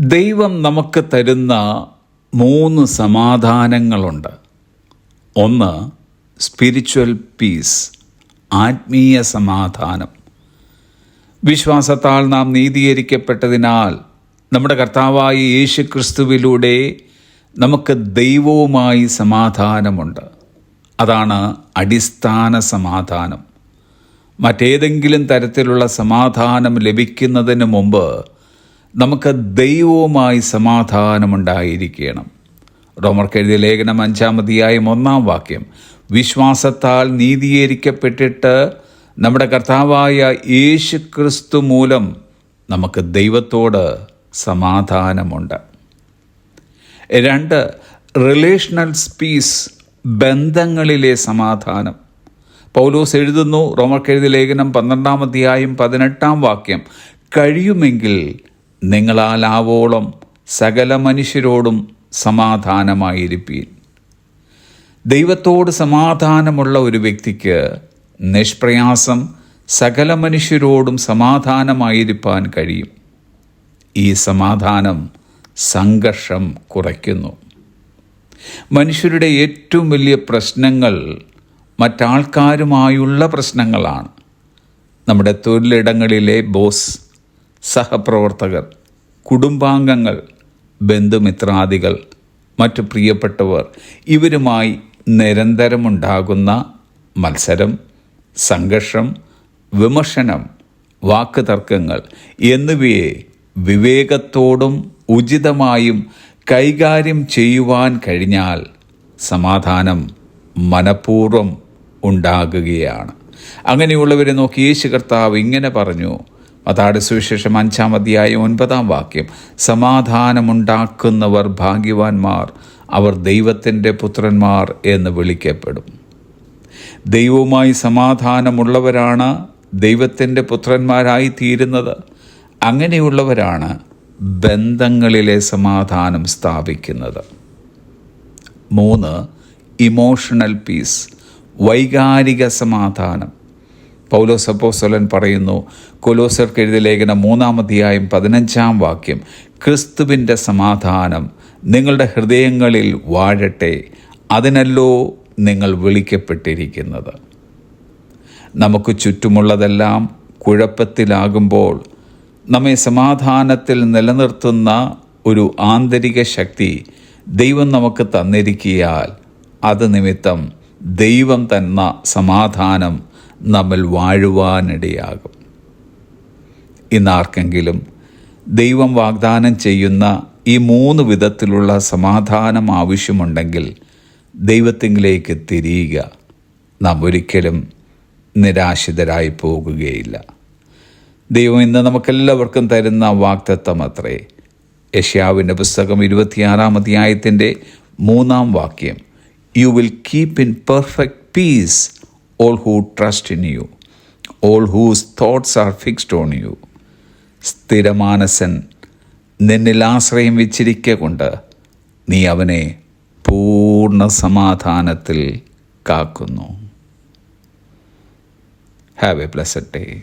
ദൈവം നമുക്ക് തരുന്ന മൂന്ന് സമാധാനങ്ങളുണ്ട്. ഒന്ന് സ്പിരിച്വൽ പീസ് ആത്മീയ സമാധാനം. വിശ്വാസത്താൽ നാം നീതീകരിക്കപ്പെട്ടതിനാൽ നമ്മുടെ കർത്താവായ യേശു ക്രിസ്തുവിലൂടെ നമുക്ക് ദൈവവുമായി സമാധാനമുണ്ട്. അതാണ് അടിസ്ഥാന സമാധാനം. മറ്റേതെങ്കിലും തരത്തിലുള്ള സമാധാനം ലഭിക്കുന്നതിന് മുമ്പ് നമുക്ക് ദൈവവുമായി സമാധാനമുണ്ടായിരിക്കണം. റോമർക്കെഴുതിയ ലേഖനം അഞ്ചാമതിയായും ഒന്നാം വാക്യം. വിശ്വാസത്താൽ നീതീകരിക്കപ്പെട്ടിട്ട് നമ്മുടെ കർത്താവായ യേശു ക്രിസ്തു മൂലം നമുക്ക് ദൈവത്തോട് സമാധാനമുണ്ട്. രണ്ട് റിലേഷണൽ സ്പീസ് ബന്ധങ്ങളിലെ സമാധാനം. പൗലോസ് എഴുതുന്നു റോമർ കെഴുതിയ ലേഖനം പന്ത്രണ്ടാം അധ്യായം പതിനെട്ടാം വാക്യം കഴിയുമെങ്കിൽ നിങ്ങളാൽ ആവോളം സകല മനുഷ്യരോടും സമാധാനമായിരിപ്പീൻ. ദൈവത്തോട് സമാധാനമുള്ള ഒരു വ്യക്തിക്ക് നിഷ്പ്രയാസം സകല മനുഷ്യരോടും സമാധാനമായിരിക്കാൻ കഴിയും. ഈ സമാധാനം സംഘർഷം കുറയ്ക്കുന്നു. മനുഷ്യരുടെ ഏറ്റവും വലിയ പ്രശ്നങ്ങൾ മറ്റാൾക്കാരുമായുള്ള പ്രശ്നങ്ങളാണ്. നമ്മുടെ തൊഴിലിടങ്ങളിലെ ബോസ് സഹപ്രവർത്തകർ കുടുംബാംഗങ്ങൾ ബന്ധുമിത്രാദികൾ മറ്റു പ്രിയപ്പെട്ടവർ ഇവരുമായി നിരന്തരമുണ്ടാകുന്ന മത്സരം സംഘർഷം വിമർശനം വാക്കുതർക്കങ്ങൾ എന്നിവയെ വിവേകത്തോടും ഉചിതമായും കൈകാര്യം ചെയ്യുവാൻ കഴിഞ്ഞാൽ സമാധാനം മനഃപൂർവം ഉണ്ടാകുകയാണ്. അങ്ങനെയുള്ളവരെ നോക്കി യേശു കർത്താവ് ഇങ്ങനെ പറഞ്ഞു അതാട് സുവിശേഷം അഞ്ചാം അധ്യായം ഒൻപതാം വാക്യം. സമാധാനമുണ്ടാക്കുന്നവർ ഭാഗ്യവാന്മാർ അവർ ദൈവത്തിന്റെ പുത്രന്മാർ എന്ന് വിളിക്കപ്പെടും. ദൈവവുമായി സമാധാനമുള്ളവരാണ് ദൈവത്തിന്റെ പുത്രന്മാരായി തീരുന്നത്. അങ്ങനെയുള്ളവരാണ് ബന്ധങ്ങളിലെ സമാധാനം സ്ഥാപിക്കുന്നത്. മൂന്ന് ഇമോഷണൽ പീസ് വൈകാരിക സമാധാനം. പൗലോസ് അപ്പോസ്തലൻ പറയുന്നു കൊലോസർക്ക് എഴുതിയ ലേഖനം മൂന്നാം അധ്യായം പതിനഞ്ചാം വാക്യം ക്രിസ്തുവിന്റെ സമാധാനം നിങ്ങളുടെ ഹൃദയങ്ങളിൽ വാഴട്ടെ അതിനല്ലോ നിങ്ങൾ വിളിക്കപ്പെട്ടിരിക്കുന്നത്. നമുക്ക് ചുറ്റുമുള്ളതെല്ലാം കുഴപ്പത്തിലാകുമ്പോൾ നമ്മെ സമാധാനത്തിൽ നിലനിർത്തുന്ന ഒരു ആന്തരിക ശക്തി ദൈവം നമുക്ക് തന്നിരിക്കിയാൽ അത് നിമിത്തം ദൈവം തന്ന സമാധാനം നമ്മിൽ വാഴുവാനിടയാകും. ഇന്നാർക്കെങ്കിലും ദൈവം വാഗ്ദാനം ചെയ്യുന്ന ഈ മൂന്ന് വിധത്തിലുള്ള സമാധാനം ആവശ്യമുണ്ടെങ്കിൽ ദൈവത്തിങ്കിലേക്ക് തിരിയുക. നാം ഒരിക്കലും നിരാശിതരായി പോകുകയില്ല. ദൈവം ഇന്ന് നമുക്കെല്ലാവർക്കും തരുന്ന വാക്തത്വം അത്രേ. യഷ്യാവിന്റെ പുസ്തകം ഇരുപത്തിയാറാം അധ്യായത്തിന്റെ മൂന്നാം വാക്യം you will keep in perfect peace all who trust in you all whose thoughts are fixed on you സ്ഥിരമാനസൻ നിന്നിൽ ആശ്രയം വെച്ചിരിക്കുക കൊണ്ട് നീ അവനെ പൂർണ സമാധാനത്തിൽ കാക്കുന്നു. Have A പ്ലസഡ് day